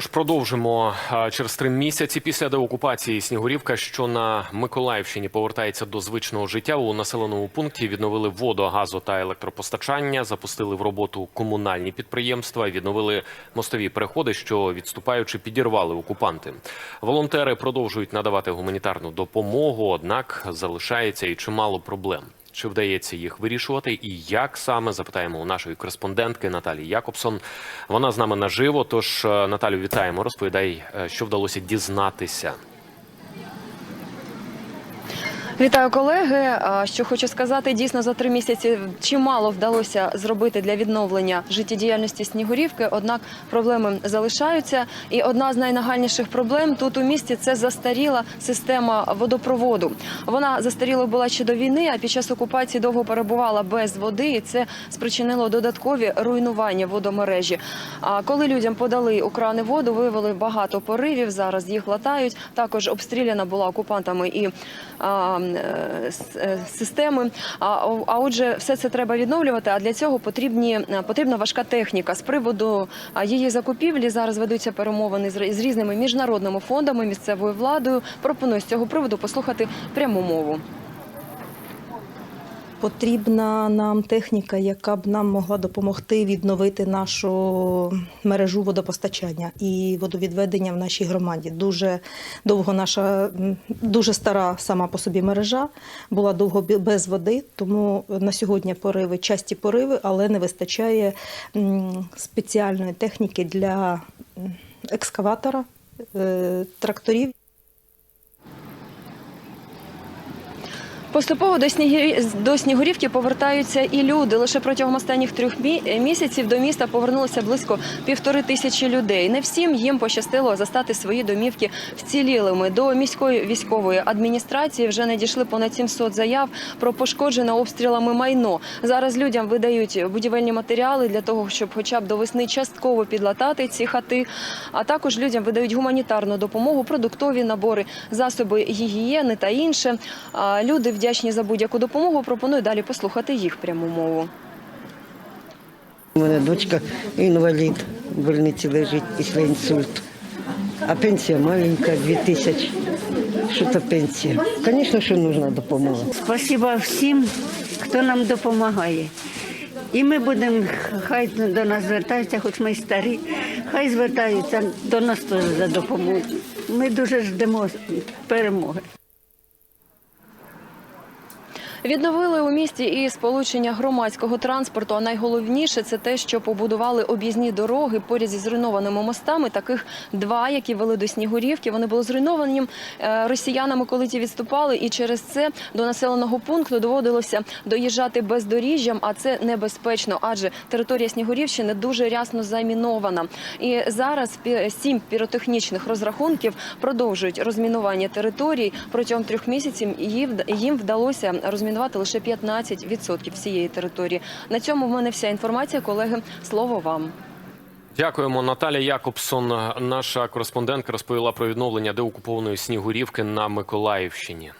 Ж Продовжимо через три місяці після деокупації Снігурівка, що на Миколаївщині повертається до звичного життя. У населеному пункті відновили воду, газу та електропостачання, запустили в роботу комунальні підприємства, відновили мостові переходи, що відступаючи підірвали окупанти. Волонтери продовжують надавати гуманітарну допомогу, однак залишається і чимало проблем. Чи вдається їх вирішувати, і як саме запитаємо у нашої кореспондентки Наталії Якобсон. Вона з нами наживо. Тож е, Наталю, вітаємо. Розповідай, е, що вдалося дізнатися. Вітаю колеги. Що хочу сказати, дійсно за три місяці чимало вдалося зробити для відновлення життєдіяльності Снігурівки. Однак проблеми залишаються. І одна з найнагальніших проблем тут у місті це застаріла система водопроводу. Вона застарілою була ще до війни, а під час окупації довго перебувала без води, і це спричинило додаткові руйнування водомережі. А коли людям подали у крани воду, виявили багато поривів. Зараз їх латають. Також обстріляна була окупантами і е, е, системи. А, а отже, все це треба відновлювати. А для цього потрібні е, потрібна важка техніка. З приводу її закупівлі зараз ведуться перемовини з різними міжнародними фондами, місцевою владою. Пропоную з цього приводу послухати пряму мову. Потрібна нам техніка, яка б нам могла допомогти відновити нашу мережу водопостачання і водовідведення в нашій громаді. Дуже довго наша дуже стара сама по собі мережа була довго без води, тому на сьогодні пориви, часті пориви, але не вистачає спеціальної техніки для екскаватора, е, тракторів. Поступово до, Снігирі... до Снігурівки повертаються і люди. Лише протягом останніх трьох мі- місяців до міста повернулося близько півтори тисячі людей. Не всім їм пощастило застати свої домівки вцілілими. До міської військової адміністрації вже надійшли понад 700 заяв про пошкоджене обстрілами майно. Зараз людям видають будівельні матеріали для того, щоб хоча б до весни частково підлатати ці хати. А також людям видають гуманітарну допомогу, продуктові набори, засоби гігієни та інше. Люди вдячні за будь-яку допомогу. Пропоную далі послухати їх пряму мову. У мене дочка інвалід, в больниці лежить після інсульту. А пенсія маленька, 2 тисячі. Що це пенсія? Звісно, що потрібна допомога. Спасибо всім, хто нам допомагає. І ми будемо, хай до нас звертаються, хоч ми й старі, хай звертаються до нас теж за допомогою. Ми дуже ждемо перемоги. Відновили у місті і сполучення громадського транспорту. А найголовніше це те, що побудували об'їзні дороги поряд зі зруйнованими мостами. Таких два, які вели до Снігурівки. Вони були зруйновані е, росіянами, коли ті відступали. І через це до населеного пункту доводилося доїжджати бездоріжжям, а це небезпечно, адже територія Снігурівщини дуже рясно замінована. І зараз сім піротехнічних розрахунків продовжують розмінування територій протягом трьох місяців. Їм вдалося розмінувати лише 15% всієї території. На цьому в мене вся інформація. Колеги, слово вам. Дякуємо. Наталія Якобсон, наша кореспондентка, розповіла про відновлення деокупованої Снігурівки на Миколаївщині.